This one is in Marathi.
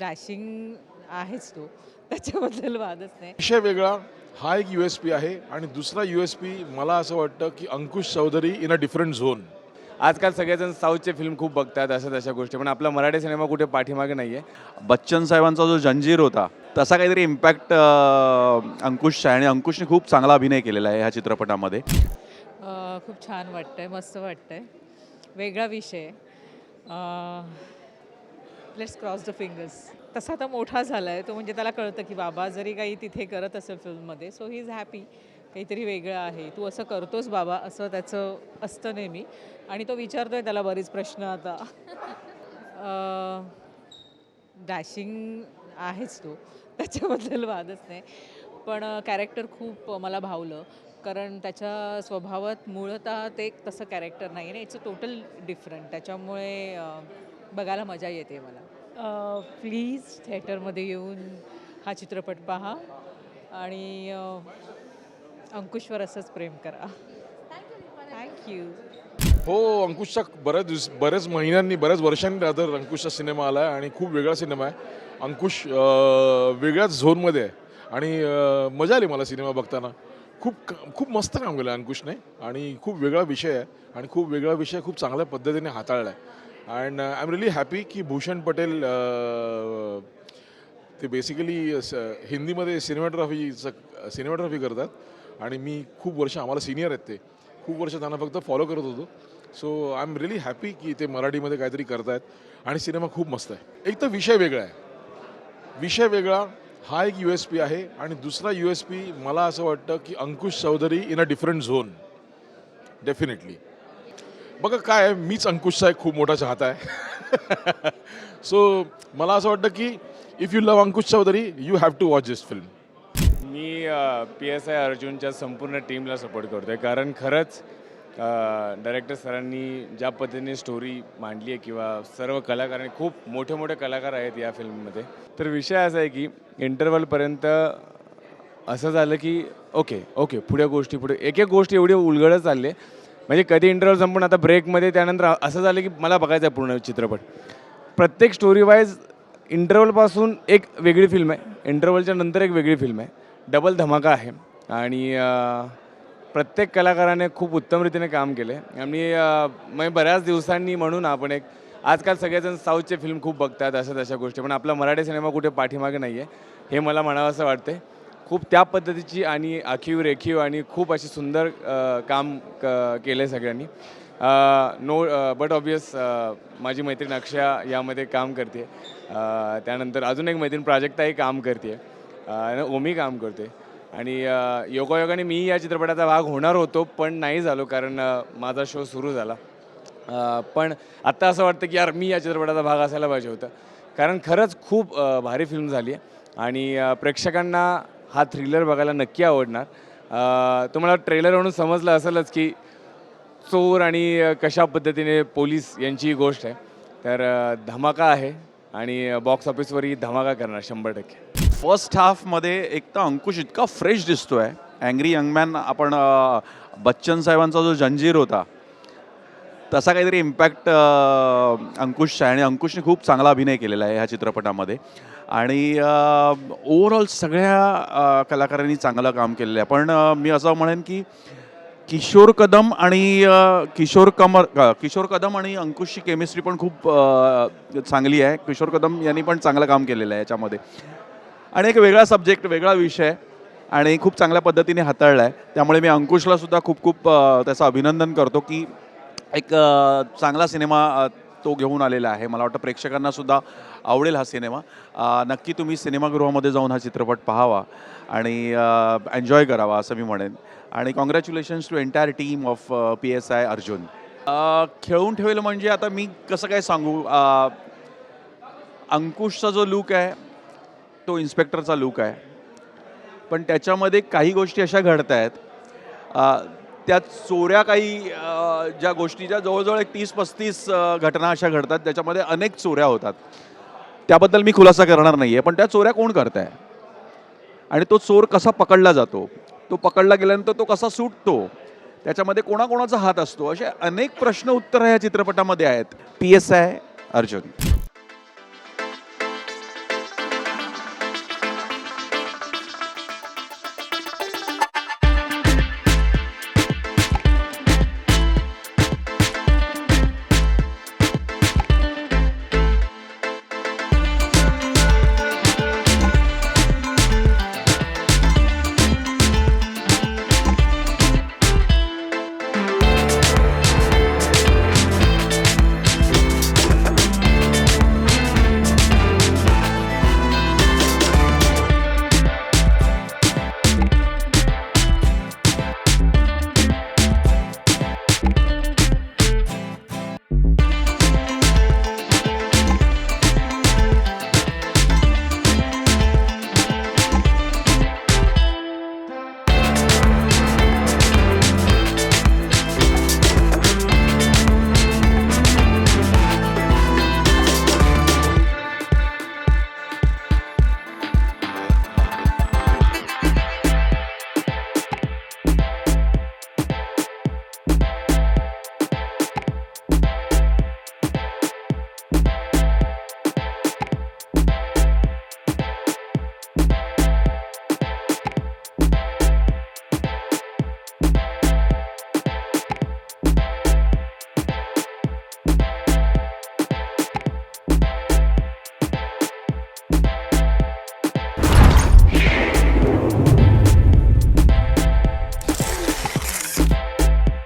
डॅशिंग आहेच तो. त्याच्याबद्दल वादच नाही. विषय वेगळा. हा एक यू एस पी आहे आणि दुसरा यू एस पी मला असं वाटतं की Ankush Chaudhari in a different zone आजकाल सगळेजण साऊथचे फिल्म खूप बघतात अशा तशा गोष्टी. पण आपला मराठी सिनेमा कुठे पाठीमागे नाही आहे बच्चन साहेबांचा जो जंजीर होता तसा काहीतरी इम्पॅक्ट अंकुशचा आहे. आणि अंकुशने खूप चांगला अभिनय केलेला आहे ह्या चित्रपटामध्ये. खूप छान वाटतंय मस्त वाटतंय. वेगळा विषय लेट्स क्रॉस द फिंगर्स तसा आता मोठा झाला आहे तो म्हणजे त्याला कळतं की बाबा जरी काही तिथे करत असेल फिल्ममध्ये सो ही इज हॅपी काहीतरी वेगळं आहे. तू असं करतोस बाबा असं त्याचं असतं नेहमी. आणि तो विचारतोय त्याला बरीच प्रश्न आता. डॅशिंग आहेच तो. त्याच्याबद्दल वादच नाही. पण कॅरेक्टर खूप मला भावलं. कारण त्याच्या स्वभावात मूळतः ते तसं कॅरेक्टर नाही आहे इट्स अ टोटल डिफरंट त्याच्यामुळे बघायला मजा येते मला. प्लीज थिएटरमध्ये येऊन हा चित्रपट पहा आणि अंकुशवर असंच प्रेम करा. थँक्यू हो अंकुशचा बऱ्याच दिवस बऱ्याच महिन्यांनी बऱ्याच वर्षांनी रादर अंकुशचा सिनेमा आला आहे आणि खूप वेगळा सिनेमा आहे. अंकुश वेगळ्याच झोनमध्ये आहे आणि मजा आली मला सिनेमा बघताना. खूप क- खूप मस्त काम केलं अंकुशने आणि खूप वेगळा विषय आहे आणि खूप वेगळा विषय खूप चांगल्या पद्धतीने हाताळला आहे. And I am really happy की भूषण पटेल ते बेसिकली uh, हिंदीमध्ये सिनेमॅटोग्राफीचं सिनेमॅटोग्राफी uh, करतात. आणि मी खूप वर्ष आम्हाला सिनियर आहेत ते. खूप वर्ष त्यांना फक्त फॉलो करत होतो. So I am really happy की ते मराठीमध्ये काहीतरी करतायत. आणि सिनेमा खूप मस्त आहे. एक तर विषय वेगळा आहे. विषय वेगळा हा एक यू एस पी आहे. आणि दुसरा यू एस पी मला असं वाटतं की Ankush Chaudhari in a different zone definitely बघा काय मीच अंकुशचा एक खूप मोठा चाहता आहे. सो मला असं वाटतं की if you love Ankush Chaudhari you have to watch this film me P S I अर्जुनच्या संपूर्ण टीमला सपोर्ट करतो आहे कारण खरंच डायरेक्टर सरांनी ज्या पद्धतीने स्टोरी मांडली आहे किंवा सर्व कलाकारांनी खूप मोठे मोठे कलाकार आहेत या फिल्ममध्ये तर विषय असा आहे की इंटरवलपर्यंत असं झालं की ओके ओके पुढे गोष्टी पुढे एक एक गोष्ट एवढी उलगडत चालली आहे. म्हणजे कधी इंटरव्हल संपून आता ब्रेकमध्ये त्यानंतर असं झालं की मला बघायचं आहे पूर्ण चित्रपट. प्रत्येक स्टोरी वाईज इंटरवलपासून एक वेगळी फिल्म आहे. इंटरवलच्या नंतर एक वेगळी फिल्म आहे. डबल धमाका आहे. आणि प्रत्येक कलाकाराने खूप उत्तम रीतीने काम केले. आणि अं, म्हणजे बऱ्याच दिवसांनी म्हणून आपण एक आजकाल सगळेजण साऊथचे फिल्म खूप बघतात अशा तशा गोष्टी. पण आपला मराठी सिनेमा कुठे पाठीमागे नाही आहे हे मला म्हणावं असं वाटते खूप त्या पद्धतीची आणि आखीव रेखीव आणि खूप अशी सुंदर काम क केलं आहे सगळ्यांनी नो बट ऑबियस माझी मैत्रीण अक्षया यामध्ये काम करते. त्यानंतर अजून एक मैत्रीण प्राजक्ताही काम करते. ओमी काम करते. आणि योगायोगाने मी या चित्रपटाचा भाग होणार होतो पण नाही झालो कारण माझा शो सुरू झाला. पण आत्ता असं वाटतं की यार मी या चित्रपटाचा भाग असायला पाहिजे होतं. कारण खरंच खूप भारी फिल्म झाली आहे. आणि प्रेक्षकांना हा थ्रिलर बघायला नक्की आवडणार. तुम्हाला ट्रेलर म्हणून समजलं असेलच की चोर आणि कशा पद्धतीने पोलीस यांची गोष्ट आहे. तर धमाका आहे आणि बॉक्स ऑफिसवरही धमाका करणार शंभर टक्के. फर्स्ट हाफमध्ये एक तर अंकुश इतका फ्रेश दिसतोय. अँग्री यंग मॅन आपण बच्चन साहेबांचा जो जंजीर होता तसा काहीतरी इम्पॅक्ट अंकुश आहे आणि अंकुशने खूप चांगला अभिनय केलेला आहे ह्या चित्रपटामध्ये. आणि ओव्हरऑल सगळ्या कलाकारांनी चांगलं काम केलेलं आहे. पण मी असं म्हणेन की किशोर कदम आणि किशोर कमर किशोर कदम आणि अंकुशची केमिस्ट्री पण खूप चांगली आहे. किशोर कदम यांनी पण चांगलं काम केलेलं आहे याच्यामध्ये. आणि एक वेगळा सब्जेक्ट वेगळा विषय आणि खूप चांगल्या पद्धतीने हाताळला आहे. त्यामुळे मी अंकुशला सुद्धा खूप खूप त्याचं अभिनंदन करतो की एक चांगला सिनेमा तो घेऊन आलेला आहे. मला वाटतं प्रेक्षकांना सुद्धा आवडेल हा सिनेमा. नक्की तुम्ही सिनेमागृहामध्ये जाऊन हा चित्रपट पाहावा आणि एन्जॉय करावा असं मी म्हणेन. आणि congratulations to entire team of P S I Arjun. खेळून ठेवेल म्हणजे आता मी कसं काय सांगू? अंकुशचा जो लूक आहे तो इन्स्पेक्टरचा लूक आहे. पण त्याच्यामध्ये काही गोष्टी अशा घडत आहेत त्यात चोऱ्या काही ज्या गोष्टीच्या जवळजवळ एक तीस पस्तीस घटना अशा घडतात त्याच्यामध्ये अनेक चोऱ्या होतात. त्याबद्दल मी खुलासा करणार नाही आहे पण त्या चोऱ्या कोण करत आहे आणि तो चोर कसा पकडला जातो? तो पकडला गेल्यानंतर तो कसा सुटतो? त्याच्यामध्ये कोणाकोणाचा हात असतो? असे अनेक प्रश्न उत्तर या चित्रपटामध्ये आहेत. P S I Arjun.